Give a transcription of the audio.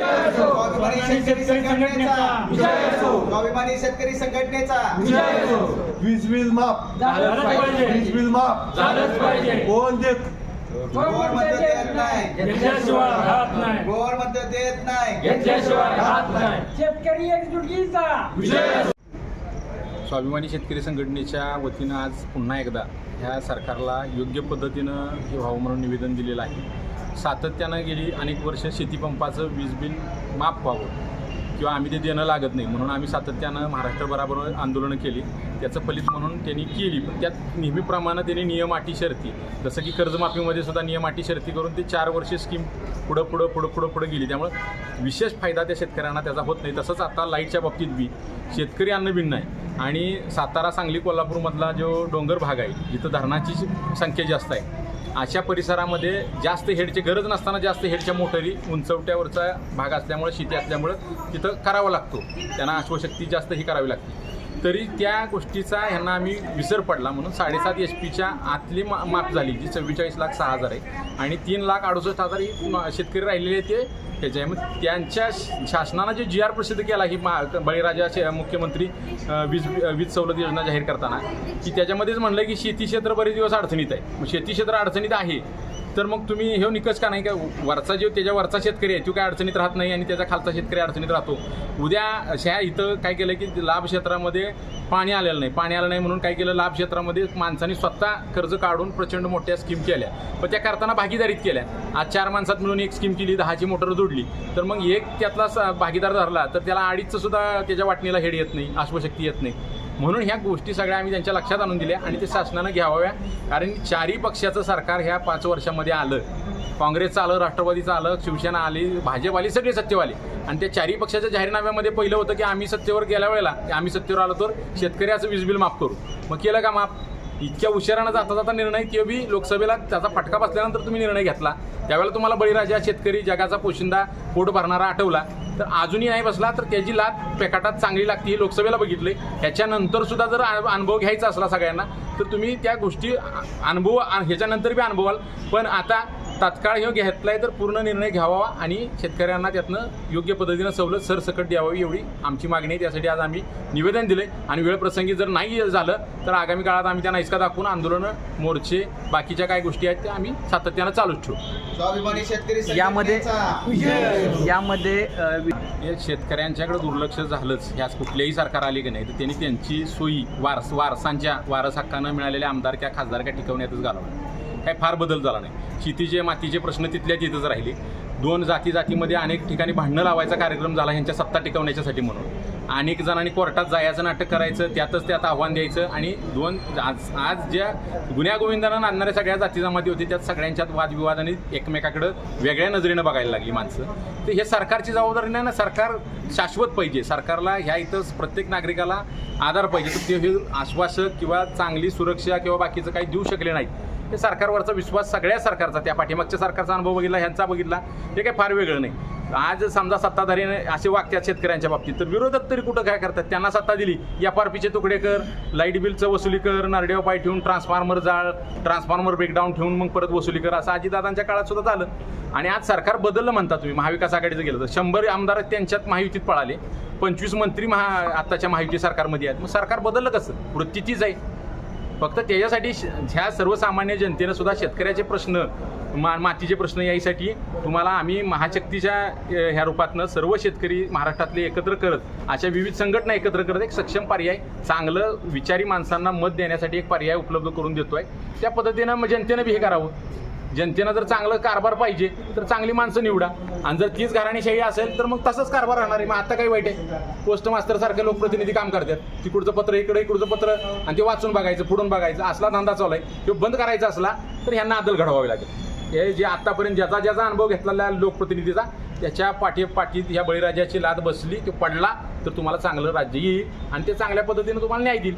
स्वाभिमानी शेतकरी संघटनेचा. विजय असो. वीज बिल माफ. झालंच पाहिजे. वीज बिल माफ. झालंच पाहिजे. कोण देत? गोरमध्ये देत नाही? घेतल्याशिवाय राहत नाही. गोरमध्ये देत नाही? घेतल्याशिवाय राहत नाही. शेतकरी एकजुटीचा विजय असो. स्वाभिमानी शेतकरी संघटनेच्या वतीनं आज पुन्हा एकदा ह्या सरकारला योग्य पद्धतीनं हे व्हावं म्हणून निवेदन दिलेलं आहे. सातत्यानं गेली अनेक वर्ष शेतीपंपाचं वीज बिल माफ व्हावं किंवा आम्ही ते देणं लागत नाही म्हणून आम्ही सातत्यानं महाराष्ट्रभराबरोबर आंदोलनं केली. त्याचं फलित म्हणून त्यांनी केली पण त्यात नेहमीप्रमाणे त्यांनी नियम अटी शर्ती. जसं की कर्जमाफीमध्ये सुद्धा नियम अटी शर्ती करून ते चार वर्षे स्कीम पुढं पुढं पुढं पुढं पुढं गेली. त्यामुळं विशेष फायदा त्या शेतकऱ्यांना त्याचा होत नाही. तसंच आता लाईटच्या बाबतीत बी शेतकरी अन्न भिन्न आहे आणि सातारा सांगली कोल्हापूरमधला जो डोंगर भाग आहे जिथं धरणाची संख्या जास्त आहे अशा परिसरामध्ये जास्त हेडची गरज नसताना जास्त हेडच्या मोटरी उंचवट्यावरचा भाग असल्यामुळे शेती असल्यामुळं तिथं करावा लागतो. त्यांना अश्वशक्ती जास्त ही करावी लागते. तरी त्या गोष्टीचा ह्यांना आम्ही विसर पडला म्हणून साडेसात एच पीच्या आतली मा माफ झाली जी चव्वेचाळीस लाख सहा हजार आहे. आणि तीन लाख अडुसष्ट हजार ही शेतकरी राहिलेले ते ह्याचे. आहे मग त्यांच्या शासनानं जे जी आर प्रसिद्ध केला ही मा बळीराजा मुख्यमंत्री वीज वीज सवलत योजना जाहीर करताना की त्याच्यामध्येच म्हणलं की शेती क्षेत्र बरेच दिवस अडचणीत आहे. मग शेती क्षेत्र अडचणीत आहे तर मग तुम्ही हे निकष का नाही? का वरचा जो त्याच्या वरचा शेतकरी आहे तो काय अडचणीत राहत नाही आणि त्याचा खालचा शेतकरी अडचणीत राहतो. उद्या ह्या इथं काय केलं की लाभ क्षेत्रामध्ये पाणी आलेलं नाही. पाणी आलं नाही म्हणून काय केलं? लाभ क्षेत्रामध्ये माणसांनी स्वतः कर्ज काढून प्रचंड मोठ्या स्कीम केल्या. पण त्या करताना भागीदारीत केल्या. आज चार माणसात मिळून एक स्कीम केली दहाची मोटर जोडली. तर मग एक त्यातला भागीदार धरला तर त्याला अडीचचं सुद्धा त्याच्या वाटणीला हेड येत नाही आश्वशक्ती येत नाही. म्हणून ह्या गोष्टी सगळ्या आम्ही त्यांच्या लक्षात आणून दिल्या आणि ते शासनानं घ्याव्या कारण चारही पक्षाचं सरकार ह्या पाच वर्षामध्ये आलं. काँग्रेसचं आलं राष्ट्रवादीचं आलं शिवसेना आली भाजप आली सगळे सत्यवाले आणि त्या चारही पक्षाच्या जाहीरनाम्यामध्ये पहिलं होतं की आम्ही सत्तेवर गेल्या वेळेला की आम्ही सत्तेवर आलो तर शेतकऱ्याचं वीज बिल माफ करू. मग केलं का माफ? इतक्या उशिरानं जाता जाता निर्णय किंवा बी लोकसभेला त्याचा फटका बसल्यानंतर तुम्ही निर्णय घेतला. त्यावेळेला तुम्हाला बळीराजा शेतकरी जगाचा पोशिंदा पोट भरणारा आठवला. तर अजूनही नाही बसला तर त्याची लात पेकाटात चांगली लागते हे लोकसभेला बघितले ह्याच्यानंतर सुद्धा जर अनुभव घ्यायचा असला सगळ्यांना तर तुम्ही त्या गोष्टी अनुभव ह्याच्यानंतर बी अनुभवाल. पण आता तात्काळ हे घेतलाय तर पूर्ण निर्णय घ्यावा आणि शेतकऱ्यांना त्यातनं योग्य पद्धतीनं सवलत सरसकट द्यावी एवढी आमची मागणी आहे. त्यासाठी आज आम्ही निवेदन दिले आणि वेळप्रसंगी जर नाही झालं तर आगामी काळात आम्ही त्यांना इसका दाखवून आंदोलनं मोर्चे बाकीच्या काय गोष्टी आहेत त्या आम्ही सातत्यानं चालूच ठेवू. स्वाभिमानी शेतकरी यामध्ये- यामध्ये हे शेतकऱ्यांच्याकडे दुर्लक्ष झालंच. ह्याच कुठल्याही सरकार आले की नाही तर त्यांनी त्यांची सोयी वारस वारसांच्या वारस हक्कानं मिळालेल्या आमदारक्या खासदारक्या टिकवण्यातच घालवल्या काही फार बदल झाला नाही. शेतीचे मातीचे प्रश्न तिथल्या तिथंच राहिले. दोन जाती जातीमध्ये अनेक ठिकाणी भांडणं लावायचा कार्यक्रम झाला ह्यांच्या सत्ता टिकवण्याच्यासाठी म्हणून. अनेक जणांनी कोर्टात जायचं नाटक करायचं त्यातच त्यात आव्हान द्यायचं आणि दोन आज आज ज्या गुन्ह्यागोविंदानं नांदणाऱ्या सगळ्या जाती जमाती होती त्यात सगळ्यांच्यात वादविवाद आणि एकमेकाकडं वेगळ्या नजरेनं बघायला लागली माणसं. तर हे सरकारची जबाबदारी नाही ना सरकार शाश्वत पाहिजे. सरकारला ह्या इथं प्रत्येक नागरिकाला आधार पाहिजे. तर ते हे आश्वासक किंवा चांगली सुरक्षा किंवा बाकीचं काही देऊ शकले नाहीत. हे सरकारवरचा विश्वास सगळ्या सरकारचा त्या पाठीमागच्या सरकारचा अनुभव बघितला ह्यांचा बघितला हे काही फार वेगळं नाही. आज समजा सत्ताधारी असे वागत्यात शेतकऱ्यांच्या बाबतीत तर विरोधक तरी कुठं काय करतात? त्यांना सत्ता दिली एफ आर पीचे तुकडे कर लाइट बिलचं वसुली कर नरडेव पाय ठेवून ट्रान्सफॉर्मर जाळ ट्रान्सफॉर्मर ब्रेकडाऊन ठेवून मग परत वसुली कर असं आजीदादांच्या काळात सुद्धा झालं. आणि आज सरकार बदललं म्हणता तुम्ही महाविकास आघाडीचं गेलं तर. शंभर आमदार त्यांच्यात महायुतीत पळाले पंचवीस मंत्री महा आत्ताच्या महायुती सरकारमध्ये आहेत. मग सरकार बदललं कसं? वृत्ती तीच आहे. फक्त त्याच्यासाठी श- ह्या सर्वसामान्य जनतेनं सुद्धा शेतकऱ्याचे प्रश्न मा मातीचे प्रश्न यायसाठी तुम्हाला आम्ही महाशक्तीच्या ह्या रूपातनं सर्व शेतकरी महाराष्ट्रातले एकत्र करत अशा विविध संघटना एकत्र करत एक सक्षम पर्याय चांगलं विचारी माणसांना मत देण्यासाठी एक पर्याय उपलब्ध करून देतोय. त्या पद्धतीनं मग जनतेनं बी हे करावं. जनतेनं जर चांगलं कारभार पाहिजे तर चांगली माणसं निवडा. आणि जर तीच घराणीशाही असेल तर मग तसंच कारभार राहणार आहे. मग आता काही वाईट आहे? पोस्ट मास्तर सारखे लोकप्रतिनिधी काम करतात. तिकडचं पत्र इकडे इकडचं पत्र आणि ते वाचून बघायचं पुढून बघायचं. असला धंदा चालू आहे. तो बंद करायचा असला तर ह्यांना आदल घडवावी लागेल. हे जे आतापर्यंत ज्याचा ज्याचा अनुभव घेतलेला लोकप्रतिनिधीचा त्याच्या पाठी पाठीत ह्या बळीराजाची लाद बसली तो पडला तर तुम्हाला चांगलं राज्य येईल. आणि ते चांगल्या पद्धतीनं तुम्हाला न्याय देईल.